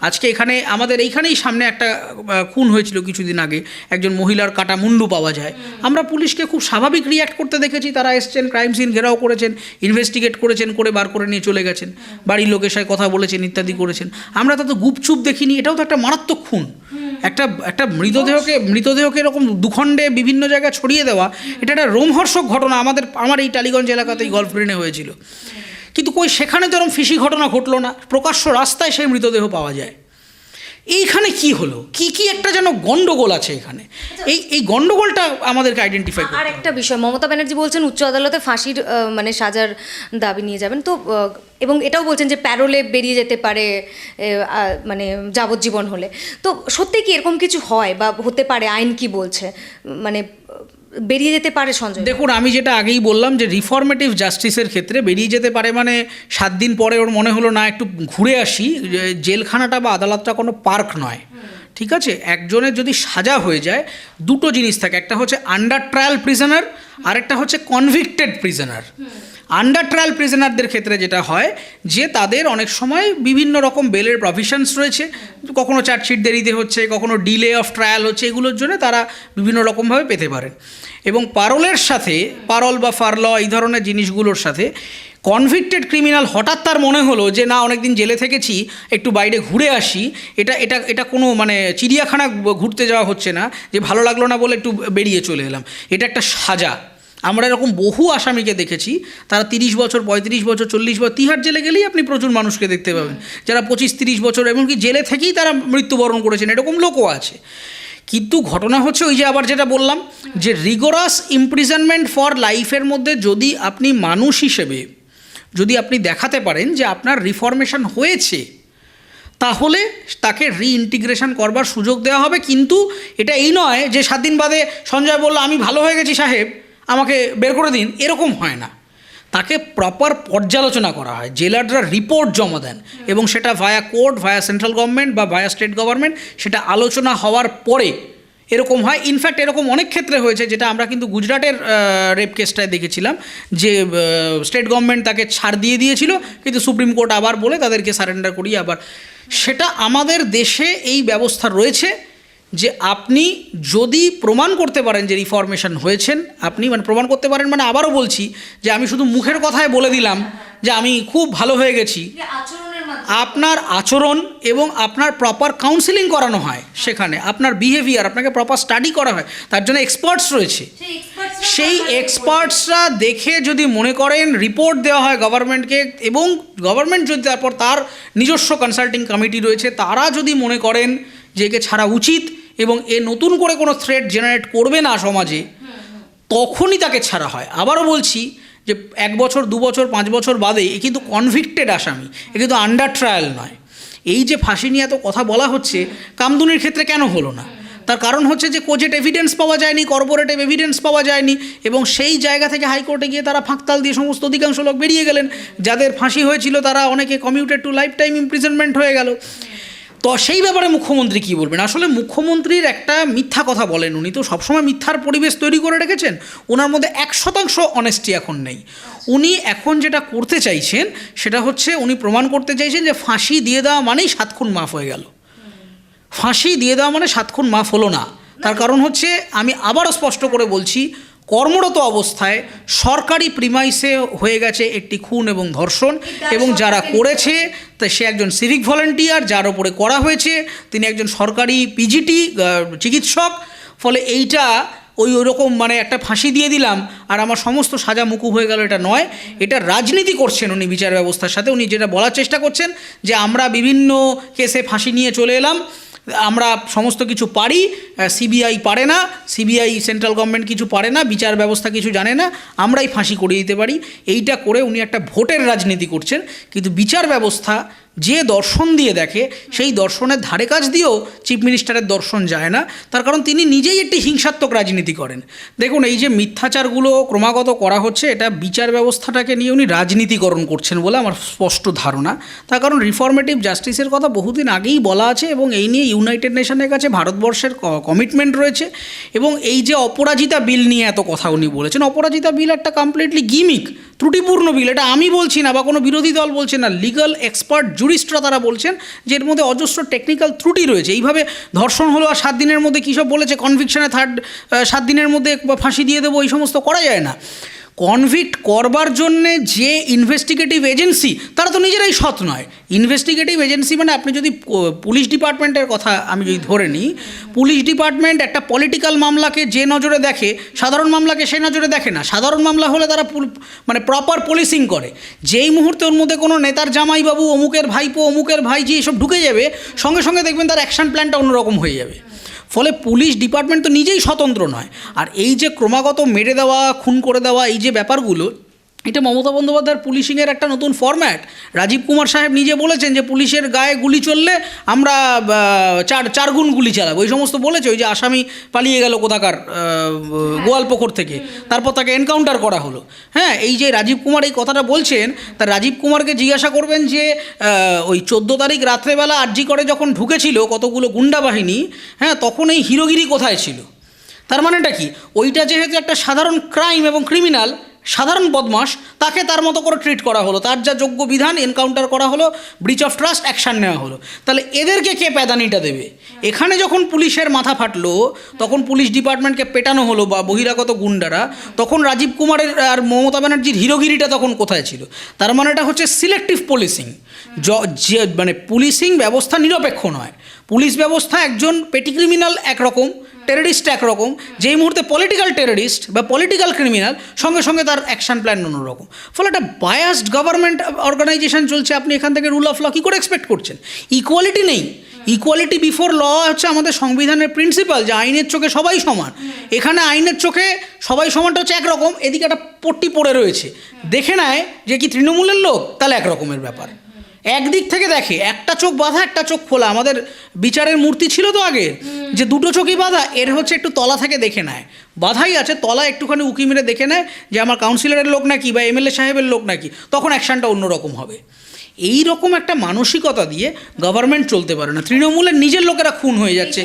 আজকে এখানে আমাদের এইখানেই সামনে একটা খুন হয়েছিল কিছুদিন আগে। একজন মহিলার কাটা মুন্ডু পাওয়া যায়। আমরা পুলিশকে খুব স্বাভাবিক রিয়াক্ট করতে দেখেছি। তারা এসছেন ক্রাইম সিন ঘেরাও করেছেন ইনভেস্টিগেট করেছেন করে বার করে নিয়ে চলে গেছেন। বাড়ির লোকের সাথে কথা বলেছেন ইত্যাদি করেছেন। আমরা তো গুপচুপ দেখিনি। এটাও তো একটা মারাত্মক খুন। একটা একটা মৃতদেহকে মৃতদেহকে এরকম দুখণ্ডে বিভিন্ন জায়গায় ছড়িয়ে দেওয়া এটা একটা রোমহর্ষক ঘটনা। আমাদের আমার এই টালিগঞ্জ এলাকাতেই গল্ফ হয়েছিল। কিন্তু কই সেখানে তো এরকম ফিসি ঘটনা ঘটলো না? প্রকাশ্য রাস্তায় সেই মৃতদেহ পাওয়া যায়। এইখানে কি হলো? কি কি একটা যেন গন্ডগোল আছে এখানে? এই এই গন্ডগোলটা আমাদেরকে আইডেন্টিফাই আর একটা বিষয়, মমতা ব্যানার্জি বলছেন উচ্চ আদালতে ফাঁসির মানে সাজার দাবি নিয়ে যাবেন। তো এবং এটাও বলছেন যে প্যারোলে বেরিয়ে যেতে পারে মানে যাবজ্জীবন হলে। তো সত্যি কি এরকম কিছু হয় বা হতে পারে? আইন কি বলছে? মানে বেরিয়ে যেতে পারে সঞ্জয় দেখুন, আমি যেটা আগেই বললাম যে রিফর্মেটিভ জাস্টিসের ক্ষেত্রে বেরিয়ে যেতে পারে মানে সাত দিন পরে ওর মনে হলো, না, একটু ঘুরে আসি। জেলখানাটা বা আদালতটা কোনো পার্ক নয়। ঠিক আছে? একজনের যদি সাজা হয়ে যায়, দুটো জিনিস থাকে। একটা হচ্ছে আন্ডার ট্রায়াল প্রিজনার আর একটা হচ্ছে কনভিক্টেড প্রিজনার আন্ডার ট্রায়াল প্রিজনারদের ক্ষেত্রে যেটা হয়, যে তাদের অনেক সময় বিভিন্ন রকম বেলের প্রভিশনস রয়েছে। কখনো চার্জশিট দেরিতে হচ্ছে, কখনো ডিলে অফ ট্রায়াল হচ্ছে, এগুলোর জন্য তারা বিভিন্ন রকমভাবে পেতে পারেন। এবং পারলের সাথে পারল বা ফারল এই ধরনের জিনিসগুলোর সাথে কনভিক্টেড ক্রিমিনাল হঠাৎ তার মনে হলো যে, না, অনেকদিন জেলে থেকেছি, একটু বাইরে ঘুরে আসি। এটা এটা এটা কোনো মানে চিড়িয়াখানা ঘুরতে যাওয়া হচ্ছে না, যে ভালো লাগল না বলে একটু বেরিয়ে চলে এলাম। এটা একটা সাজা। আমরা এরকম বহু আসামিকে দেখেছি, তারা তিরিশ বছর, পঁয়ত্রিশ বছর, চল্লিশ বছর, তিহার জেলে গেলেই আপনি প্রচুর মানুষকে দেখতে পাবেন। যারা পঁচিশ, তিরিশ বছর, এমনকি জেলে থেকেই তারা মৃত্যুবরণ করেছেন, এরকম লোকও আছে। কিন্তু ঘটনা হচ্ছে ওই যে আবার যেটা বললাম, যে রিগোরাস ইমপ্রিজনমেন্ট ফর লাইফের মধ্যে যদি আপনি মানুষ হিসেবে, যদি আপনি দেখাতে পারেন যে আপনার রিফরমেশন হয়েছে, তাহলে তাকে রিইন্টিগ্রেশন করবার সুযোগ দেওয়া হবে। কিন্তু এটা এই নয় যে সাত দিন বাদে সঞ্জয় বলল, আমি ভালো হয়ে গেছি সাহেব। আমাকে বের করে দিন, এরকম হয় না। তাকে প্রপার পর্যালোচনা করা হয় জেলাররা রিপোর্ট জমা দেন এবং সেটা via court via central government বা ভায়া স্টেট গভর্নমেন্ট সেটা আলোচনা হওয়ার পরে এরকম হয়। ইনফ্যাক্ট এরকম অনেক ক্ষেত্রে হয়েছে, যেটা আমরা কিন্তু গুজরাটের রেপ কেসটায় দেখেছিলাম, যে স্টেট গভর্নমেন্ট তাকে ছাড় দিয়ে দিয়েছিল, কিন্তু সুপ্রিম কোর্ট আবার বলে তাদেরকে সারেন্ডার করিয়ে আবার। সেটা আমাদের দেশে এই ব্যবস্থা রয়েছে। যে আপনি যদি প্রমাণ করতে পারেন যে রিফরমেশন হয়েছেন আপনি মানে প্রমাণ করতে পারেন মানে আবারও বলছি যে আমি শুধু মুখের কথায় বলে দিলাম যে আমি খুব ভালো হয়ে গেছি। আপনার আচরণ এবং আপনার প্রপার কাউন্সিলিং করানো হয় সেখানে। আপনার বিহেভিয়ার আপনাকে প্রপার স্টাডি করা হয় তার জন্য এক্সপার্টস রয়েছে। সেই এক্সপার্টসরা দেখে যদি মনে করেন রিপোর্ট দেওয়া হয় গভর্নমেন্টকে এবং গভর্নমেন্ট যদি তারপর তার নিজস্ব কনসাল্টিং কমিটি রয়েছে তারা যদি মনে করেন যে একে ছাড়া উচিত এবং এ নতুন করে কোনো থ্রেট জেনারেট করবে না সমাজে, তখনই তাকে ছাড়া হয়। আবারও বলছি যে এক বছর, দু বছর, পাঁচ বছর বাদে এ কিন্তু কনভিক্টেড আসামি, এ কিন্তু আন্ডার ট্রায়াল নয়। এই যে ফাঁসি নিয়ে এত কথা বলা হচ্ছে, কামদুনির ক্ষেত্রে কেন হলো না? তার কারণ হচ্ছে যে কোজেট এভিডেন্স পাওয়া যায়নি কর্পোরেটিভ এভিডেন্স পাওয়া যায়নি, এবং সেই জায়গা থেকে হাইকোর্টে গিয়ে তারা ফাঁকতাল দিয়ে সমস্ত অধিকাংশ লোক বেরিয়ে গেলেন। যাদের ফাঁসি হয়েছিল তারা অনেকে commuted to life time imprisonment হয়ে গেল। তো সেই ব্যাপারে মুখ্যমন্ত্রী কী বলবেন? আসলে মুখ্যমন্ত্রীর একটা মিথ্যা কথা বলেন উনি তো, সবসময় মিথ্যার পরিবেশ তৈরি করে রেখেছেন। ওনার মধ্যে এক শতাংশ অনেস্টি এখন নেই। উনি এখন যেটা করতে চাইছেন, সেটা হচ্ছে উনি প্রমাণ করতে চাইছেন যে ফাঁসি দিয়ে দেওয়া মানেই সাত খুন মাফ হয়ে গেল। ফাঁসি দিয়ে দেওয়া মানে সাত খুন মাফ হলো না। তার কারণ হচ্ছে, আমি আবারও স্পষ্ট করে বলছি কর্মরত অবস্থায় সরকারি প্রিমাইসে হয়ে গেছে একটি খুন এবং ধর্ষণ এবং যারা করেছে তা সে একজন সিভিক ভলেন্টিয়ার যার ওপরে করা হয়েছে তিনি একজন সরকারি পিজিটি চিকিৎসক ফলে এইটা ওই ওরকম মানে একটা ফাঁসি দিয়ে দিলাম আর আমার সমস্ত সাজা মুকুব হয়ে গেল এটা নয়। এটা রাজনীতি করছেন উনি বিচার ব্যবস্থার সাথে উনি যেটা বলার চেষ্টা করছেন যে আমরা বিভিন্ন কেসে ফাঁসি নিয়ে চলে এলাম আমরা সমস্ত কিছু পারি সিবিআই পারে না সিবিআই সেন্ট্রাল গভর্নমেন্ট কিছু পারে না, বিচার ব্যবস্থা কিছু জানে না, আমরাই ফাঁসি করিয়ে দিতে পারি। এইটা করে উনি একটা ভোটের রাজনীতি করছেন, কিন্তু বিচার ব্যবস্থা যে দর্শন দিয়ে দেখে, সেই দর্শনের ধারে কাজ দিয়েও চিফ মিনিস্টারের দর্শন যায় না। তার কারণ তিনি নিজেই একটি হিংসাত্মক রাজনীতি করেন। দেখুন, এই যে মিথ্যাচারগুলো ক্রমাগত করা হচ্ছে, এটা বিচার ব্যবস্থাটাকে নিয়ে উনি রাজনীতিকরণ করছেন বলে আমার স্পষ্ট ধারণা। তার কারণ রিফর্মেটিভ জাস্টিসের কথা বহুদিন আগেই বলা আছে এবং এই নিয়ে ইউনাইটেড নেশনের কাছে ভারতবর্ষের কমিটমেন্ট রয়েছে। এবং এই যে অপরাজিতা বিল নিয়ে এত কথা উনি বলেছেন, অপরাজিতা বিল একটা কমপ্লিটলি গিমিক ত্রুটিপূর্ণ বিল, এটা আমি বলছি না বা কোনো বিরোধী দল বলছে না লিগাল এক্সপার্ট জুরিস্টরা তারা বলছেন যে এর মধ্যে অজস্র টেকনিক্যাল ত্রুটি রয়েছে। এইভাবে ধর্ষণ হলো আর সাত দিনের মধ্যে কী সব বলেছে? কনভিকশনে থার্ড সাত দিনের মধ্যে ফাঁসি দিয়ে দেবো, এই সমস্ত করা যায় না। কনভিক্ট করবার জন্যে যে ইনভেস্টিগেটিভ এজেন্সি তারা তো নিজেরাই সৎ নয়। ইনভেস্টিগেটিভ এজেন্সি মানে আপনি যদি পুলিশ ডিপার্টমেন্টের কথা আমি যদি ধরে নিই পুলিশ ডিপার্টমেন্ট একটা পলিটিক্যাল মামলাকে যে নজরে দেখে, সাধারণ মামলাকে সে নজরে দেখে না। সাধারণ মামলা হলে তারা মানে প্রপার পুলিশিং করে। যেই মুহূর্তে ওর মধ্যে কোনো নেতার জামাইবাবু, অমুকের ভাইপো, অমুকের ভাইজি এসব ঢুকে যাবে, সঙ্গে সঙ্গে দেখবেন তার অ্যাকশন প্ল্যানটা অন্যরকম হয়ে যাবে। ফলে পুলিশ ডিপার্টমেন্ট তো নিজেই স্বতন্ত্র নয়। আর এই যে ক্রমাগত মেরে দেওয়া, খুন করে দেওয়া, এই যে ব্যাপারগুলো এটা মমতা বন্দ্যোপাধ্যায়ের পুলিশিংয়ের একটা নতুন ফরম্যাট রাজীব কুমার সাহেব নিজে বলেছেন যে পুলিশের গায়ে গুলি চললে আমরা চার চার গুণ গুলি চালাবো। ওই সমস্ত বলেছে ওই যে আসামি পালিয়ে গেল কোথাকার আহ, গোয়ালপুকুর থেকে। তারপর তাকে এনকাউন্টার করা হলো। হ্যাঁ এই যে রাজীব কুমার এই কথাটা বলছেন তা রাজীব কুমারকে জিজ্ঞাসা করবেন যে ওই চোদ্দ তারিখ রাত্রেবেলা আরজি করে যখন ঢুকেছিল কতগুলো গুন্ডা বাহিনী হ্যাঁ তখন এই হিরোগিরি কোথায় ছিল? তার মানেটা কি? ওইটা যেহেতু একটা সাধারণ ক্রাইম এবং ক্রিমিনাল সাধারণ বদমাস তাকে তার মতো করে ট্রিট করা হলো। তার যা যোগ্য বিধান এনকাউন্টার করা হলো ব্রিচ অফ ট্রাস্ট অ্যাকশান নেওয়া হলো। তাহলে এদেরকে কে প্যাদানিটা দেবে? এখানে যখন পুলিশের মাথা ফাটলো, তখন পুলিশ ডিপার্টমেন্টকে পেটানো হলো বা বহিরাগত গুন্ডারা, তখন রাজীব কুমারের আর মমতা ব্যানার্জির হিরোগিরিটা তখন কোথায় ছিল? তার মানে এটা হচ্ছে সিলেক্টিভ পুলিশিং যে মানে পুলিশিং ব্যবস্থা নিরপেক্ষ নয়। পুলিশ ব্যবস্থা একজন পেটি ক্রিমিনাল একরকম টেররিস্ট একরকম, যেই মুহূর্তে পলিটিক্যাল টেররিস্ট বা পলিটিক্যাল ক্রিমিনাল সঙ্গে সঙ্গে তার অ্যাকশন প্ল্যান অন্যরকম। ফলে একটা বায়াসড গভর্নমেন্ট অর্গানাইজেশন চলছে, আপনি এখান থেকে রুল অফ ল কী করে এক্সপেক্ট করছেন? ইকুয়ালিটি নেই। ইকুয়ালিটি বিফোর ল হচ্ছে আমাদের সংবিধানের প্রিন্সিপাল যে আইনের চোখে সবাই সমান। এখানে আইনের চোখে সবাই সমানটা হচ্ছে একরকম, এদিকে একটা পট্টি পড়ে রয়েছে। দেখে নেয় যে কি তৃণমূলের লোক, তাহলে একরকমের ব্যাপার। একদিক থেকে দেখে একটা চোখ বাঁধা একটা চোখ খোলা। আমাদের বিচারের মূর্তি ছিল তো আগে যে দুটো চোখই বাঁধা এর হচ্ছে একটু তলা থেকে দেখে নেয়। বাধাই আছে তলা একটুখানি উকি মেরে দেখে নেয় যে আমার কাউন্সিলরের লোক নাকি বা এমএলএ সাহেবের লোক নাকি তখন অ্যাকশনটা অন্যরকম হবে। এই রকম একটা মানসিকতা দিয়ে গভর্নমেন্ট চলতে পারে না। তৃণমূলের নিজের লোকেরা খুন হয়ে যাচ্ছে।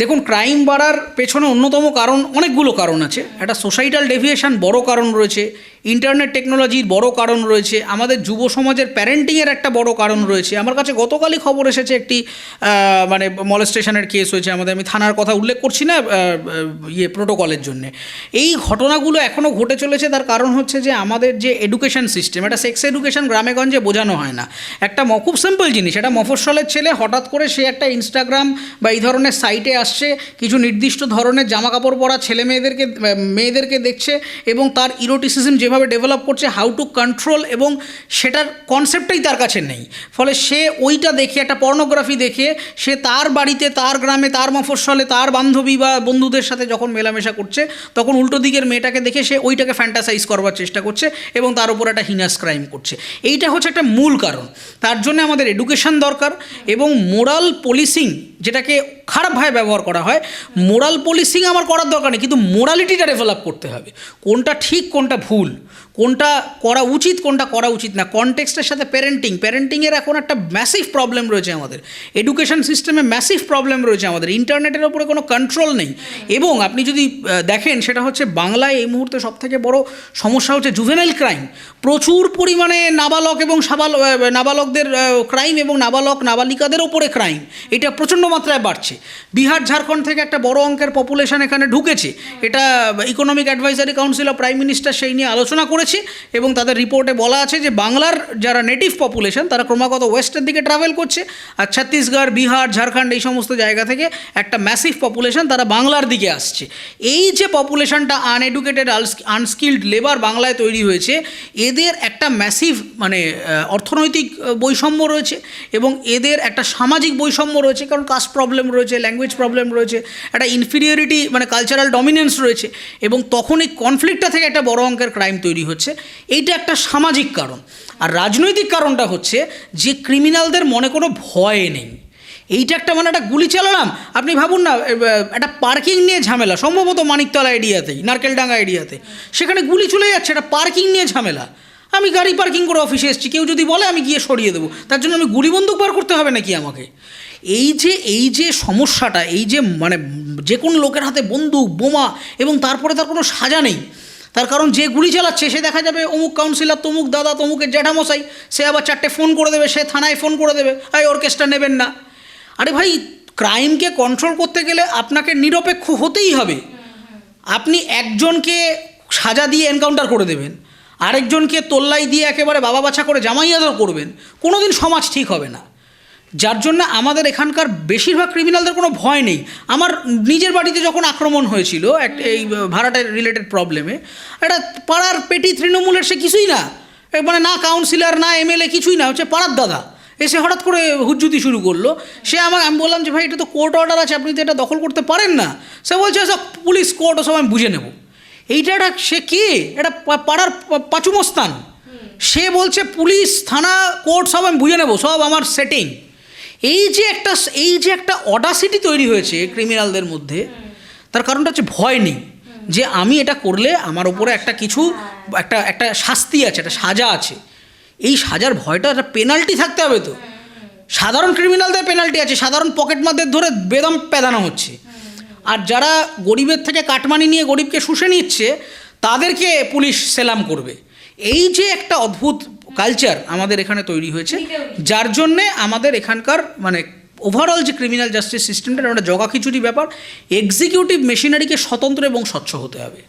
দেখুন ক্রাইম বাড়ার পেছনে অন্যতম কারণ, অনেকগুলো কারণ আছে। একটা সোসাইটাল ডেভিয়েশন বড় কারণ রয়েছে ইন্টারনেট টেকনোলজির বড় কারণ রয়েছে, আমাদের যুব সমাজের প্যারেন্টিংয়ের একটা বড় কারণ রয়েছে। আমার কাছে গতকালই খবর এসেছে একটি মানে মলেস্টেশনের কেস হয়েছে, আমাদের আমি থানার কথা উল্লেখ করছি না ইয়ে প্রোটোকলের জন্যে। এই ঘটনাগুলো এখনও ঘটে চলেছে, তার কারণ হচ্ছে যে আমাদের যে এডুকেশন সিস্টেম এটা সেক্স এডুকেশন গ্রামেগঞ্জে বোঝানো হয় না। একটা খুব সিম্পল জিনিস এটা মফস্বলের ছেলে হঠাৎ করে সে একটা ইনস্টাগ্রাম বা এই ধরনের সাইটে আসছে, কিছু নির্দিষ্ট ধরনের জামা কাপড় পরা ছেলে মেয়েদেরকে মেয়েদেরকে দেখছে এবং তার ইরোটিসিজম যেভাবে ডেভেলপ করছে হাউ টু কন্ট্রোল এবং সেটার কনসেপ্টটাই তার কাছে নেই। ফলে সে ওইটা দেখে, একটা পর্নোগ্রাফি দেখে, সে তার বাড়িতে, তার গ্রামে, তার মফস্বলে, তার বান্ধবী বা বন্ধুদের সাথে যখন মেলামেশা করছে, তখন উল্টো দিকের মেয়েটাকে দেখে সে ওইটাকে ফ্যান্টাসাইজ করবার চেষ্টা করছে এবং তার উপর একটা হিনাস ক্রাইম করছে। এইটা হচ্ছে একটা মূল কারণ। তার জন্য আমাদের এডুকেশন দরকার এবং মোরাল পলিসিং যেটাকে খারাপভাবে ব্যবহার করা হয়। মোরাল পলিসিং আমার করার দরকার নেই, কিন্তু মোরালিটিটা ডেভেলপ করতে হবে। কোনটা ঠিক, কোনটা ভুল? কোনটা করা উচিত, কোনটা করা উচিত না? কনটেক্সটের সাথে প্যারেন্টিং প্যারেন্টিংয়ের এখন একটা ম্যাসিভ প্রবলেম রয়েছে আমাদের। এডুকেশন সিস্টেমে ম্যাসিভ প্রবলেম রয়েছে আমাদের। ইন্টারনেটের ওপরে কোনো কন্ট্রোল নেই। এবং আপনি যদি দেখেন, সেটা হচ্ছে বাংলায় এই মুহূর্তে সবথেকে বড় সমস্যা হচ্ছে জুভেনাইল ক্রাইম প্রচুর পরিমাণে নাবালক এবং সাবাল নাবালকদের ক্রাইম এবং নাবালক, নাবালিকাদের ওপরে ক্রাইম এটা প্রচণ্ড মাত্রায় বাড়ছে। বিহার ঝাড়খণ্ড থেকে একটা বড় অঙ্কের পপুলেশন এখানে ঢুকেছে। এটা economic advisory council of prime minister সেই নিয়ে আলোচনা করেছে এবং তাদের রিপোর্টে বলা আছে যে বাংলার যারা নেটিভ পপুলেশন তারা ক্রমাগত ওয়েস্টের দিকে ট্রাভেল করছে আর ছত্তিশগড়, বিহার, ঝাড়খণ্ড এই সমস্ত জায়গা থেকে একটা ম্যাসিভ পপুলেশন তারা বাংলার দিকে আসছে। এই যে পপুলেশনটা আনএডুকেটেড আনস্কিল্ড লেবার বাংলায় তৈরি হয়েছে, এদের একটা ম্যাসিভ মানে অর্থনৈতিক বৈষম্য রয়েছে এবং এদের একটা সামাজিক বৈষম্য রয়েছে কারণ কাস্ট প্রবলেম রয়েছে। ল্যাঙ্গুয়েজ প্রবলেম রয়েছে, একটা ইনফিরিয়রিটি মানে কালচারাল ডমিনেন্স রয়েছে এবং তখন এই কনফ্লিক্টটা থেকে একটা বড় অঙ্কের ক্রাইম তৈরি হচ্ছে। এইটা একটা সামাজিক কারণ। আর রাজনৈতিক কারণটা হচ্ছে যে ক্রিমিনালদের মনে কোনো ভয় নেই। এইটা একটা মানে একটা গুলি চালালাম, আপনি ভাবুন না একটা পার্কিং নিয়ে ঝামেলা, সম্ভবত মানিকতলা এরিয়াতেই নারকেলডাঙ্গা এরিয়াতে, সেখানে গুলি চলে যাচ্ছে, একটা পার্কিং নিয়ে ঝামেলা। আমি গাড়ি পার্কিং করে অফিসে এসেছি, কেউ যদি বলে আমি গিয়ে সরিয়ে দেবো, তার জন্য আমি গুলি বন্দুক বার করতে হবে নাকি আমাকে? এই যে এই যে সমস্যাটা, এই যে মানে যে কোনো লোকের হাতে বন্দুক, বোমা এবং তারপরে তার কোনো সাজা নেই। তার কারণ যে গুলি চালাচ্ছে, সে দেখা যাবে অমুক কাউন্সিলর তমুক দাদা, তমুকের জ্যাঠামশাই। সে আবার চারটে ফোন করে দেবে, সে থানায় ফোন করে দেবে, এই অর্কেস্ট্রা নেবেন না। আরে ভাই ক্রাইমকে কন্ট্রোল করতে গেলে আপনাকে নিরপেক্ষ হতেই হবে। আপনি একজনকে সাজা দিয়ে এনকাউন্টার করে দেবেন, আরেকজনকে তোল্লাই দিয়ে একেবারে বাবা বাছা করে জামাই করবেন, কোনোদিন সমাজ ঠিক হবে না। যার জন্য আমাদের এখানকার বেশিরভাগ ক্রিমিনালদের কোনো ভয় নেই। আমার নিজের বাড়িতে যখন আক্রমণ হয়েছিল একটা এই ভাড়াটের রিলেটেড প্রবলেমে একটা পাড়ার পেটি তৃণমূলের সে কিছুই না। মানে না কাউন্সিলর না এমএলএ কিছুই না, হচ্ছে পাড়ার দাদা। এসে হঠাৎ করে হুজ্জুতি শুরু করল। সে আমাকে আমি বললাম যে, ভাই, এটা তো কোর্ট অর্ডার আছে, আপনি তো এটা দখল করতে পারেন না। সে বলছে সব পুলিশ কোর্ট ওসব আমি বুঝে নেব। এইটা একটা, সে কে? এটা পাড়ার পাচুমস্তান সে বলছে, পুলিশ, থানা কোর্ট সব আমি বুঝে নেব, সব আমার সেটিং এই যে একটা, এই যে একটা অডাসিটি তৈরি হয়েছে ক্রিমিনালদের মধ্যে, তার কারণটা হচ্ছে ভয় নেই। যে আমি এটা করলে আমার উপরে একটা কিছু, একটা একটা শাস্তি আছে, একটা সাজা আছে। এই সাজার ভয়টা, একটা পেনাল্টি থাকতে হবে তো। সাধারণ ক্রিমিনালদের পেনাল্টি আছে, সাধারণ পকেটমারদের ধরে বেদম পেদানো হচ্ছে। আর যারা গরিবের থেকে কাটমানি নিয়ে গরিবকে শুষে নিচ্ছে, তাদেরকে পুলিশ সেলাম করবে। এই যে একটা অদ্ভুত কালচার আমাদের এখানে তৈরি হয়েছে। যার জন্যে আমাদের এখানকার মানে ওভারঅল যে ক্রিমিনাল জাস্টিস সিস্টেমটা একটা জগাখিচুরি ব্যাপার এক্সিকিউটিভ মেশিনারিকে স্বতন্ত্র এবং স্বচ্ছ হতে হবে।